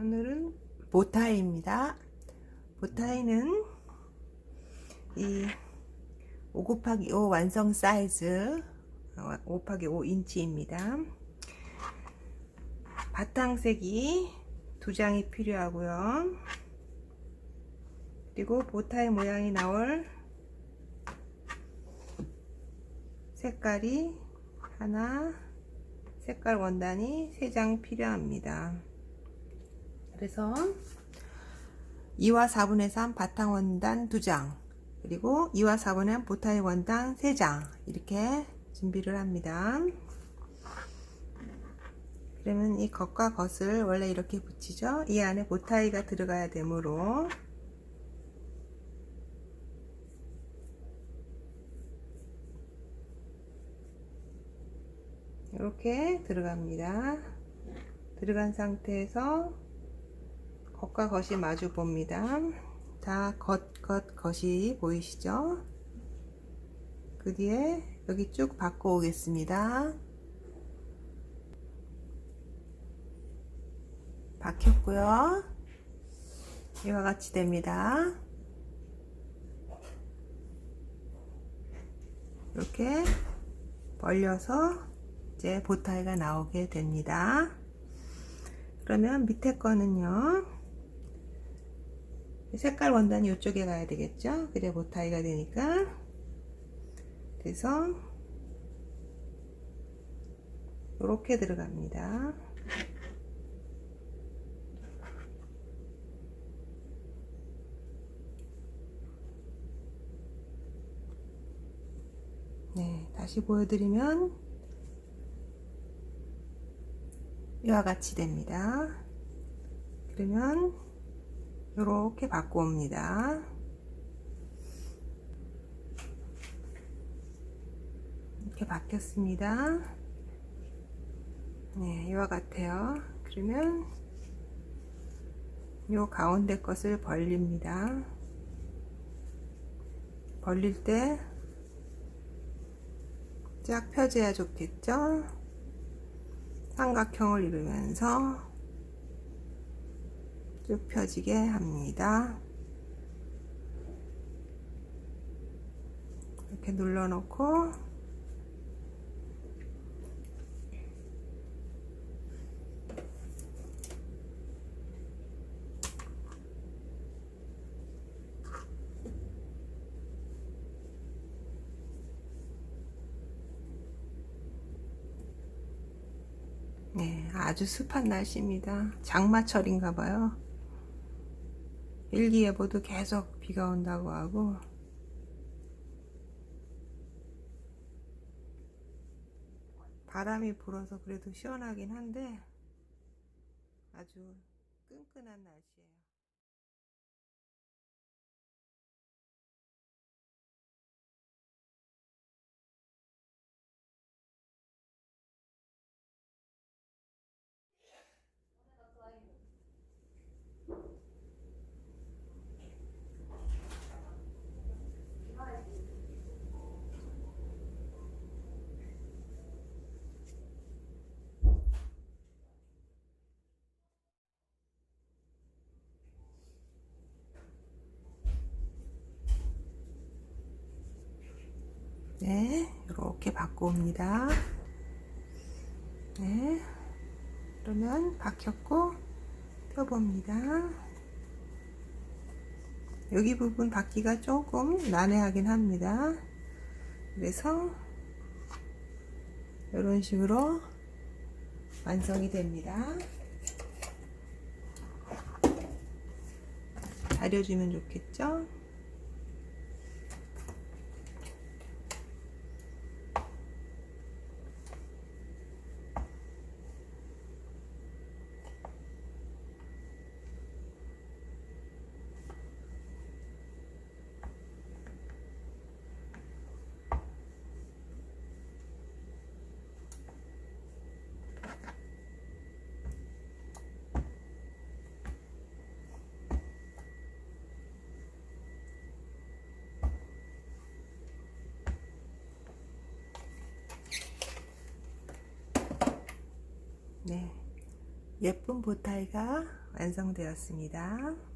오늘은 보타이입니다. 보타이는 이 5 곱하기 5 완성 사이즈 5 곱하기 5 인치입니다. 바탕색이 두 장이 필요하고요. 그리고 보타이 모양이 나올 색깔이 하나, 색깔 원단이 세 장 필요합니다. 그래서 2와 4분의 3 바탕 원단 2장 그리고 2와 4분의 1 보타이 원단 3장 이렇게 준비를 합니다. 그러면 이 겉과 겉을 원래 이렇게 붙이죠. 이 안에 보타이가 들어가야 되므로 이렇게 들어갑니다. 들어간 상태에서 겉과 겉이 마주 봅니다. 자, 겉, 겉, 겉이 보이시죠? 그 뒤에 여기 쭉 바꿔 오겠습니다. 박혔고요. 이와 같이 됩니다. 이렇게 벌려서 이제 보타이가 나오게 됩니다. 그러면 밑에 거는요. 색깔 원단이 이쪽에 가야 되겠죠? 그래 보타이가 되니까. 그래서 이렇게 들어갑니다. 네, 다시 보여드리면 이와 같이 됩니다. 그러면 이렇게 바꿔옵니다. 이렇게 바뀌었습니다. 네, 이와 같아요. 그러면 이 가운데 것을 벌립니다. 벌릴 때 쫙 펴져야 좋겠죠? 삼각형을 이루면서 쭉 펴지게 합니다. 이렇게 눌러 놓고 네, 아주 습한 날씨입니다. 장마철인가 봐요. 일기예보도 계속 비가 온다고 하고 바람이 불어서 그래도 시원하긴 한데 아주 끈끈한 날씨예요. 네, 이렇게 바꿔옵니다. 네, 그러면 박혔고 펴봅니다. 여기 부분 받기가 조금 난해하긴 합니다. 그래서 이런 식으로 완성이 됩니다. 다려주면 좋겠죠? 예쁜 보타이가 완성되었습니다.